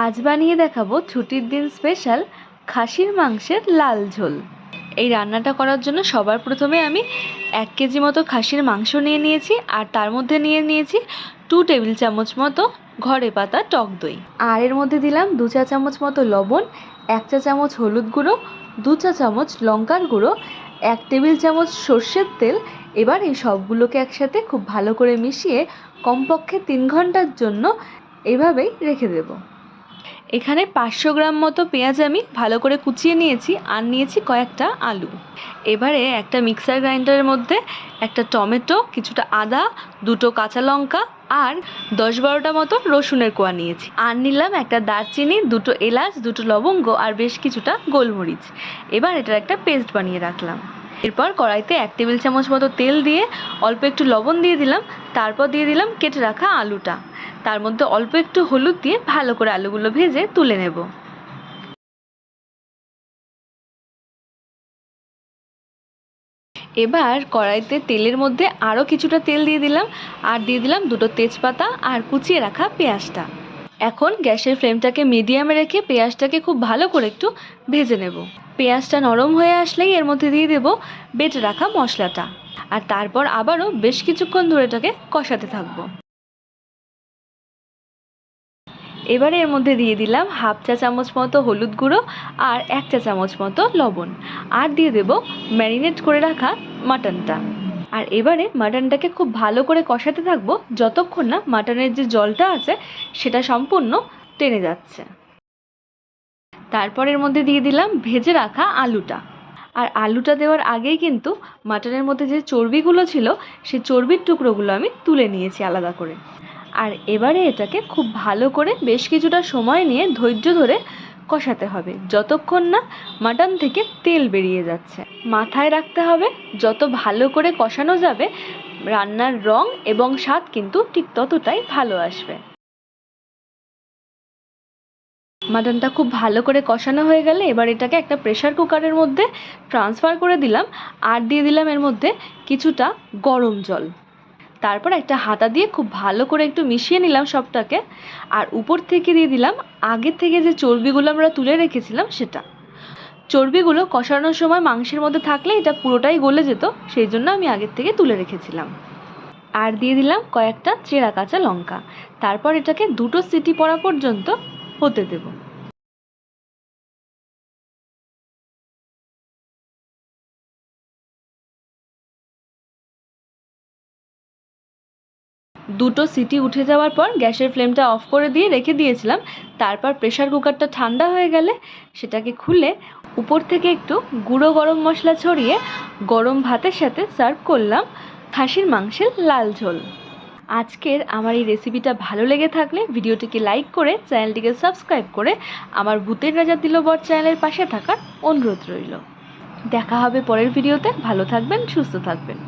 আজ বানিয়ে দেখাবো ছুটির দিন স্পেশাল খাসির মাংসের লাল ঝোল। এই রান্নাটা করার জন্য সবার প্রথমে আমি এক কেজি মতো খাসির মাংস নিয়ে নিয়েছি আর তার মধ্যে নিয়ে নিয়েছি টু টেবিল চামচ মতো ঘরে পাতা টক দই। আর এর মধ্যে দিলাম দু চা চামচ মতো লবণ, এক চা চামচ হলুদ গুঁড়ো, দু চা চামচ লঙ্কার গুঁড়ো, এক টেবিল চামচ সর্ষের তেল। এবার এই সবগুলোকে একসাথে খুব ভালো করে মিশিয়ে কমপক্ষে তিন ঘণ্টার জন্য এভাবেই রেখে দেব। এখানে পাঁচশো গ্রাম মতো পেঁয়াজ আমি ভালো করে কুচিয়ে নিয়েছি আর নিয়েছি কয়েকটা আলু। এবারে একটা মিক্সার গ্রাইন্ডারের মধ্যে একটা টমেটো, কিছুটা আদা, দুটো কাঁচা লঙ্কা আর দশ বারোটা মতো রসুনের কোয়া নিয়েছি। আর নিলাম একটা দারচিনি, দুটো এলাচ, দুটো লবঙ্গ আর বেশ কিছুটা গোলমরিচ। এবার এটার একটা পেস্ট বানিয়ে রাখলাম। এরপর কড়াইতে এক টেবিল চামচ মতো তেল দিয়ে অল্প একটু লবণ দিয়ে দিলাম। তারপর দিয়ে দিলাম কেটে রাখা আলুটা। তার মধ্যে অল্প একটু হলুদ দিয়ে ভালো করে আলুগুলো ভেজে তুলে নেব। এবার কড়াইতে তেলের মধ্যে আরও কিছুটা তেল দিয়ে দিলাম, আর দিয়ে দিলাম দুটো তেজপাতা আর কুচিয়ে রাখা পেঁয়াজটা। এখন গ্যাসের ফ্লেমটাকে মিডিয়ামে রেখে পেঁয়াজটাকে খুব ভালো করে একটু ভেজে নেব। পেঁয়াজটা নরম হয়ে আসলেই এর মধ্যে দিয়ে দেব বেটে রাখা মশলাটা। আর তারপর আবারও বেশ কিছুক্ষণ ধরে এটাকে কষাতে থাকব। এবারে এর মধ্যে দিয়ে দিলাম হাফ চা চামচ মতো হলুদ গুঁড়ো আর এক চা চামচ মতো লবণ। আর দিয়ে দেব ম্যারিনেট করে রাখা মাটনটা। আর এবারে মাটনটাকে খুব ভালো করে কষাতে থাকব যতক্ষণ না মাটনের যে জলটা আছে সেটা সম্পূর্ণ টেনে যাচ্ছে। তারপর এর মধ্যে দিয়ে দিলাম ভেজে রাখা আলুটা। আর আলুটা দেওয়ার আগেই কিন্তু মাটনের মধ্যে যে চর্বিগুলো ছিল, সেই চর্বির টুকরোগুলো আমি তুলে নিয়েছি আলাদা করে। আর এবারে এটাকে খুব ভালো করে বেশ কিছুটা সময় নিয়ে ধৈর্য ধরে কষাতে হবে। যতক্ষণ না মাটন থেকে তেল বেরিয়ে যাচ্ছে। মাথায় রাখতে হবে, যত ভালো করে কষানো যাবে, রান্নার রং এবং স্বাদ কিন্তু ঠিক ততটাই ভালো আসবে। মাটনটা খুব ভালো করে কষানো হয়ে গেলে এবার এটাকে একটা প্রেশার কুকারের মধ্যে ট্রান্সফার করে দিলাম। আর দিয়ে দিলাম এর মধ্যে কিছুটা গরম জল। তারপর একটা হাতা দিয়ে খুব ভালো করে একটু মিশিয়ে নিলাম সবটাকে, আর উপর থেকে দিয়ে দিলাম, আগের থেকে যে চর্বিগুলো আমরা তুলে রেখেছিলাম সেটা। চর্বিগুলো কষানোর সময় মাংসের মধ্যে থাকলে এটা পুরোটাই গলে যেত, সেই জন্য আমি আগের থেকে তুলে রেখেছিলাম। আর দিয়ে দিলাম কয়েকটা চেরা কাঁচা লঙ্কা। তারপর এটাকে দুটো সিটি পড়া পর্যন্ত হতে দেবো। দুটো সিটি উঠে যাওয়ার পর গ্যাসের ফ্লেমটা অফ করে দিয়ে রেখে দিয়েছিলাম। তারপর প্রেশার কুকারটা ঠান্ডা হয়ে গেলে সেটাকে খুলে উপর থেকে একটু গুঁড়ো গরম মশলা ছড়িয়ে গরম ভাতের সাথে সার্ভ করলাম খাসির মাংসের লাল ঝোল। আজকের আমার এই রেসিপিটা ভালো লেগে থাকলে ভিডিওটিকে লাইক করে চ্যানেলটিকে সাবস্ক্রাইব করে আমার ভূতের রাজা দিলবর চ্যানেলের পাশে থাকার অনুরোধ রইল। দেখা হবে পরের ভিডিওতে। ভালো থাকবেন, সুস্থ থাকবেন।